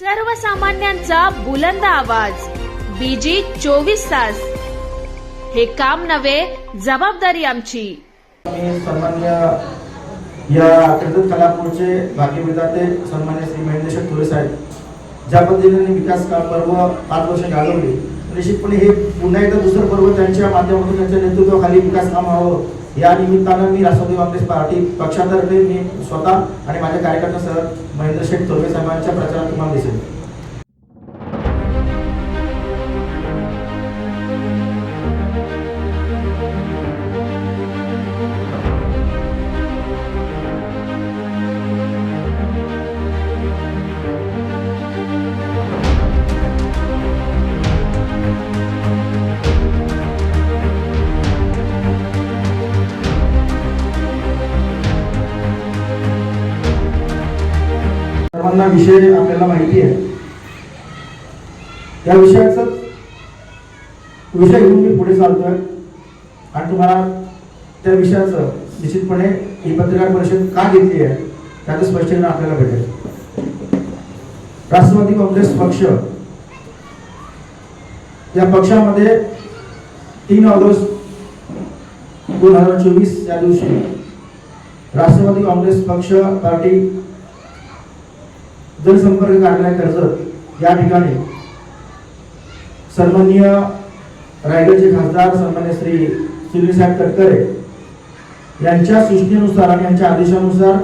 सर्वसामान्यांचा बुलंद आवाज. बीजी चोवीस तास. हे काम नव्हे जबाबदारी आमची. मी सन्मान्य या कर्जत कलापूरचे भाग्य विधाते सन्मान्य श्री महेंद्रेश्वर थोरे साहेब ज्या पद्धतीने विकास का पर्व पाच वर्ष घालवले निश्चितपणे हे पुन्हा एकदा दुसरं पर्व त्यांच्या माध्यमातून त्यांच्या नेतृत्वाखाली विकास काम व्हावं. या निमित्तानं मी राष्ट्रवादी काँग्रेस पार्टी पक्षातर्फे मी स्वतः आणि माझ्या कार्यकर्त्यांसह महेंद्र शेठ थोरवे साहेबांच्या प्रचारात तुम्हाला दिसेल. सर्वांना विषय आपल्याला माहिती आहे. या विषयाचा विषय घेऊन मी पुढे चालतोय. आणि तुम्हाला त्या विषयाचं निश्चितपणे ही पत्रकार परिषद का घेतली आहे त्याचं स्पष्टीकरण आपल्याला भेटेल. राष्ट्रवादी काँग्रेस पक्ष या पक्षामध्ये तीन ऑगस्ट दोन हजार चोवीस या दिवशी राष्ट्रवादी काँग्रेस पक्ष पार्टी जनसंपर्क कार्यालय कर्जत या ठिकाणी सन्माननीय रायगडचे खासदार सन्मान्य श्री सुनीलसाहेब तटकरे यांच्या सूचनेनुसार आणि यांच्या आदेशानुसार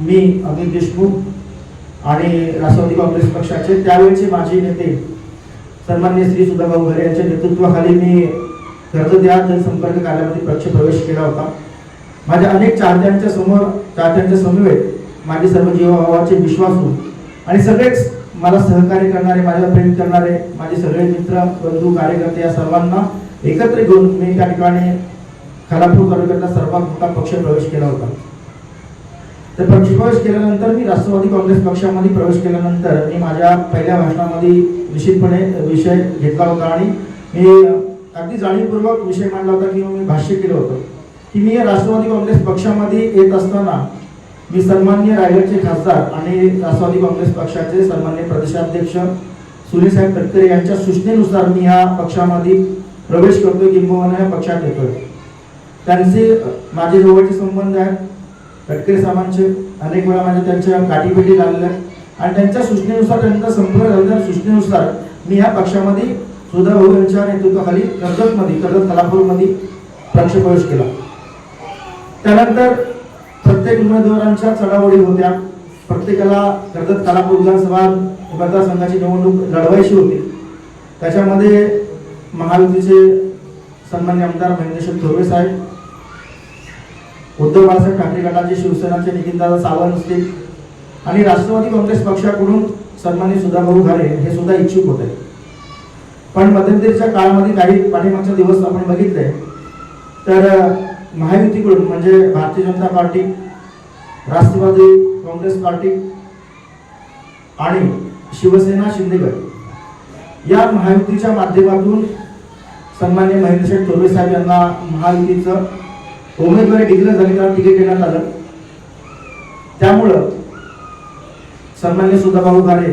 मी अमित देशमुख आणि राष्ट्रवादी काँग्रेस पक्षाचे त्यावेळचे माजी नेते सन्मान्य श्री सुधाभाऊ घरे यांच्या नेतृत्वाखाली मी कर्जत या जनसंपर्क कार्यामध्ये पक्ष प्रवेश केला होता. माझ्या अनेक चाहत्यांच्या समोर चाहत्यांच्या समवेत माझे सर्व जीवाभावाचे विश्वासू आणि सगळेच मला सहकार्य करणारे माझ्या प्रेम करणारे माझे सगळे मित्र बंधू कार्यकर्ते या सर्वांना एकत्र घेऊन मी त्या ठिकाणी खालापूर तालुक्यातला सर्वात मोठा पक्ष प्रवेश केला होता. तर पक्ष प्रवेश केल्यानंतर मी राष्ट्रवादी काँग्रेस पक्षामध्ये प्रवेश केल्यानंतर मी माझ्या पहिल्या भाषणामध्ये निश्चितपणे विषय घेतला होता आणि मी अगदी जाणीवपूर्वक विषय मांडला होता किंवा मी भाष्य केलं होतं. की मी राष्ट्रवादी काँग्रेस पक्षामध्ये येत असताना मी सन्मान्य रायगडचे खासदार आणि राष्ट्रवादी काँग्रेस पक्षाचे सन्मान्य प्रदेशाध्यक्ष सुनीलसाहेब तटकरे यांच्या सूचनेनुसार मी ह्या पक्षामध्ये प्रवेश करतोय किंबहुना या पक्षात येतोय. त्यांचे माझे जवळचे संबंध आहेत तटकरे साहेबांचे अनेक वेळा माझ्या त्यांच्या गाठीभेटी झालेल्या आहेत. आणि त्यांच्या सूचनेनुसार त्यांचा संपर्क झालेल्या सूचनेनुसार मी ह्या पक्षामध्ये सुधा भाऊ यांच्या नेतृत्वाखाली कर्जतमध्ये कर्जत कलापूरमध्ये पक्ष प्रवेश केला. त्यानंतर प्रत्येक उमेदवारांच्या चढाओढी होत्या. प्रत्येकाला कर्जत कालापूर विधानसभा मतदारसंघाची निवडणूक लढवायची होती. त्याच्यामध्ये महायुतीचे सन्मान्य आमदार महेंद्रशेठ थोरवे साहेब उद्धव बाळासाहेब ठाकरे गटाचे शिवसेनाचे नितीनदादा सावंत असतील आणि राष्ट्रवादी काँग्रेस पक्षाकडून सन्मान्य सुधाभाऊ घारे हे सुद्धा इच्छुक होते. पण मध्यंतरीच्या काळामध्ये काही पाठीमागचे दिवस आपण बघितले. तर महायुतीकडून म्हणजे Bharatiya Janata party Rashtrawadi Congress party आणि शिवसेना शिंदेगड या महायुतीच्या माध्यमातून सन्मान्य महेंद्रशेठ थोरवे साहेब यांना महायुतीचं उमेदवारी डिक्लेअर झाली तिकीट देण्यात आलं. त्यामुळं सन्मान्य सुधाभाऊ घारे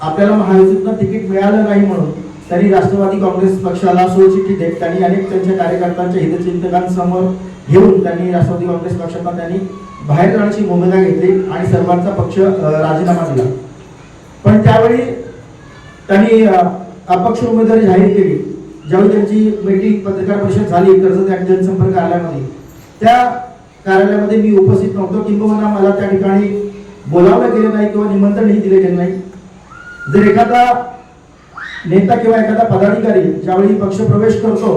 आपल्याला महायुतीतनं तिकीट मिळालं नाही म्हणून त्यांनी राष्ट्रवादी काँग्रेस पक्षाला सोडचिठ्ठी देत त्यांनी अनेक त्यांच्या कार्यकर्त्यांच्या हितचिंतकांसमोर घेऊन त्यांनी राष्ट्रवादी काँग्रेस पक्षाला त्यांनी बाहेर जाण्याची भूमिका घेतली आणि सर्वांचा पक्ष राजीनामा दिला. पण त्यावेळी त्यांनी अपक्ष उमेदवारी जाहीर केली. ज्यावेळी त्यांची मीटिंग पत्रकार परिषद झाली कर्जत या जनसंपर्क कार्यालयामध्ये. त्या कार्यालयामध्ये मी उपस्थित नव्हतो. किंबहुना मला त्या ठिकाणी बोलावलं गेलं नाही किंवा निमंत्रणही दिले गेले नाही. जर एखादा नेता किंवा एखादा पदाधिकारी ज्यावेळी पक्ष प्रवेश करतो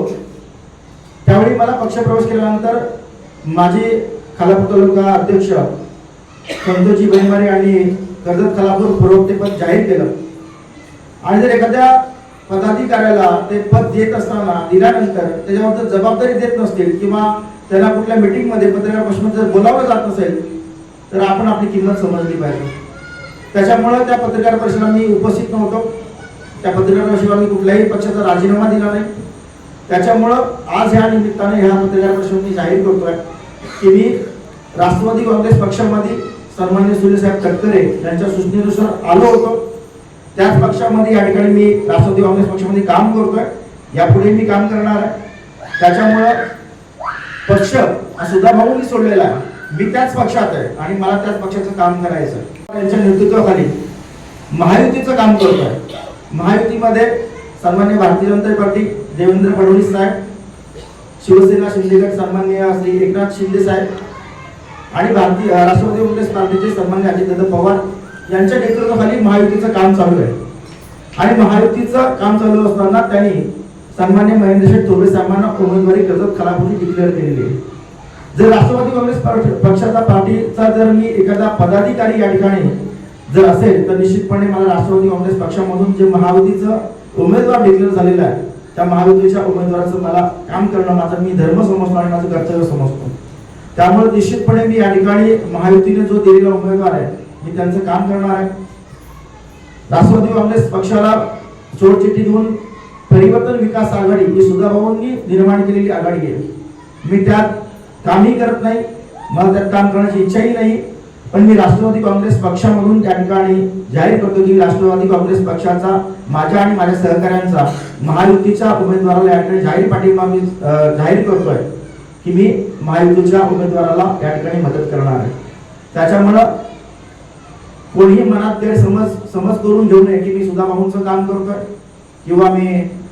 त्यावेळी मला पक्ष प्रवेश केल्यानंतर माझे खालापूर तालुका अध्यक्ष संतोषजी बैमारे आणि कर्जत खालापूर प्रवक्तेपद जाहीर केलं. आणि जर एखाद्या पदाधिकाऱ्याला ते पद देत असताना दिल्यानंतर त्याच्यावर जर जबाबदारी देत नसतील किंवा त्याला कुठल्या मीटिंगमध्ये पत्रकार जर बोलावलं जात नसेल तर आपण आपली किंमत समजली पाहिजे. त्याच्यामुळं त्या पत्रकार परिषदेला मी उपस्थित नव्हतो. त्या पत्रकार परिषदेला मी कुठल्याही पक्षाचा राजीनामा दिला नाही. त्याच्यामुळं आज ह्या निमित्ताने ह्या पत्रकार परिषदेत मी जाहीर करतोय की मी राष्ट्रवादी काँग्रेस पक्षामध्ये सन्मान्य सूर्यसाहेब साहेब तटकरे यांच्या सूचनेनुसार आलो होतो. त्याच पक्षामध्ये या ठिकाणी मी राष्ट्रवादी काँग्रेस पक्षामध्ये काम करतोय. यापुढे मी काम करणार आहे. त्याच्यामुळं पक्ष हा सुद्धा मी सोडलेला आहे. मी त्याच पक्षात आहे आणि मला त्याच पक्षाचं काम करायचं आहे. त्यांच्या नेतृत्वाखाली महायुतीचं काम करतोय. महायुतीमध्ये सन्मान्य भारतीय जनता पार्टी देवेंद्र फडणवीस साहेब शिवसेना शिंदेगड सन्मान्य श्री एकनाथ शिंदे साहेब आणि भारतीय राष्ट्रवादी काँग्रेस पार्टीचे सन्मान्य अजितदादा पवार यांच्या नेतृत्वाखाली महायुतीचं काम चालू आहे. आणि महायुतीचं काम चालू असताना त्यांनी सन्मान्य महेंद्र शेठ थोरवे साहेबांना उमेदवारी कर्जत खलापुरी डिक्लेअर केलेली आहे. जर राष्ट्रवादी काँग्रेस पक्षाचा पार्टीचा जर मी एखादा पदाधिकारी या ठिकाणी जर असेल तर निश्चितपणे मला राष्ट्रवादी काँग्रेस पक्षामधून जे महायुतीचं उमेदवार डिक्लेअर झालेलं आहे त्या महायुतीच्या उमेदवाराचं मला काम करणं माझा मी धर्म समजतो आणि माझं कर्तव्य समजतो. त्यामुळे निश्चितपणे मी या ठिकाणी महायुतीने जो दिलेला उमेदवार आहे मी त्यांचं काम करणार आहे. राष्ट्रवादी काँग्रेस पक्षाला सोडचिठ्ठी देऊन परिवर्तन विकास आघाडी ही सुधाभाऊंनी निर्माण केलेली आघाडी आहे. मी त्यात कामही करत नाही मला त्यात काम करण्याची इच्छाही नाही. पण मी राष्ट्रवादी काँग्रेस पक्षामधून त्या ठिकाणी जाहीर करतो की राष्ट्रवादी काँग्रेस पक्षाचा माझ्या आणि माझ्या सहकाऱ्यांचा महायुतीच्या उमेदवाराला या ठिकाणी जाहीर पाठिंबा मी जाहीर करतोय की मी महायुतीच्या उमेदवाराला या ठिकाणी मदत करणार आहे. त्याच्यामुळं कोणीही मनात गैरसमज समज करून घेऊ नये की मी सुधा भाऊंचं काम करतोय किंवा मी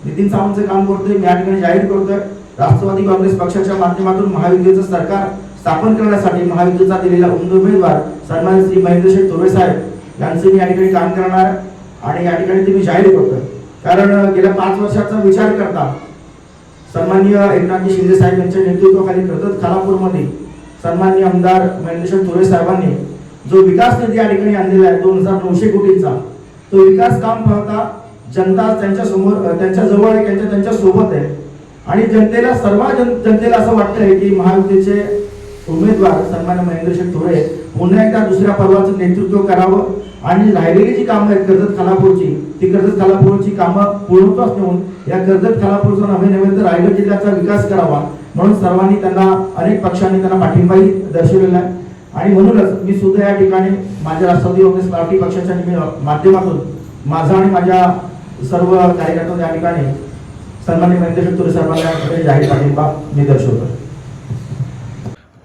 नितीन सावंतचं काम करतोय मी या ठिकाणी जाहीर करतोय. राष्ट्रवादी काँग्रेस पक्षाच्या माध्यमातून महायुतीचं सरकार स्थापन करण्यासाठी महायुतीचा दिलेला उमेदवार सन्मान श्री महेंद्रशेठ शेठ साहेब यांचं मी या ठिकाणी काम करणार आहे. आणि या ठिकाणी ते मी जाहीर करतोय कारण गेल्या पाच वर्षाचा विचार करता सन्मान्य एकनाथजी शिंदे साहेब यांच्या नेतृत्वाखाली कर्जत खालापूरमध्ये सन्मान्य आमदार महेंद्रशेठ थोरे साहेबांनी जो विकास निधी या ठिकाणी आणलेला आहे दोन हजार नऊशे कोटींचा तो विकास काम पाहता जनता त्यांच्यासमोर त्यांच्या जवळ आहे त्यांच्या त्यांच्यासोबत आहे आणि जनतेला सर्व जन जनतेला असं वाटतंय की महायुतीचे उमेदवार सन्मान्य महेंद्रशेठ थोरे पुन्हा एकदा दुसऱ्या पर्वाचं नेतृत्व करावं आणि राहिलेली जी कामं आहेत कर्जत खालापूरची ती कर्जत खालापूरची कामं पूर्णत्वास नेऊन या कर्जत खालापूरचा नवे नव्हे तर रायगड जिल्ह्याचा विकास करावा म्हणून सर्वांनी त्यांना अनेक पक्षांनी त्यांना पाठिंबाही दर्शवलेला आहे. आणि म्हणूनच मी सुद्धा या ठिकाणी माझ्या राष्ट्रवादी काँग्रेस पार्टी पक्षाच्या माध्यमातून माझा आणि माझ्या सर्व कार्यकर्त्यांना या ठिकाणी सन्मान्य महेंद्र तुरे सर्वांना जाहीर पाठिंबा मी दर्शवतो.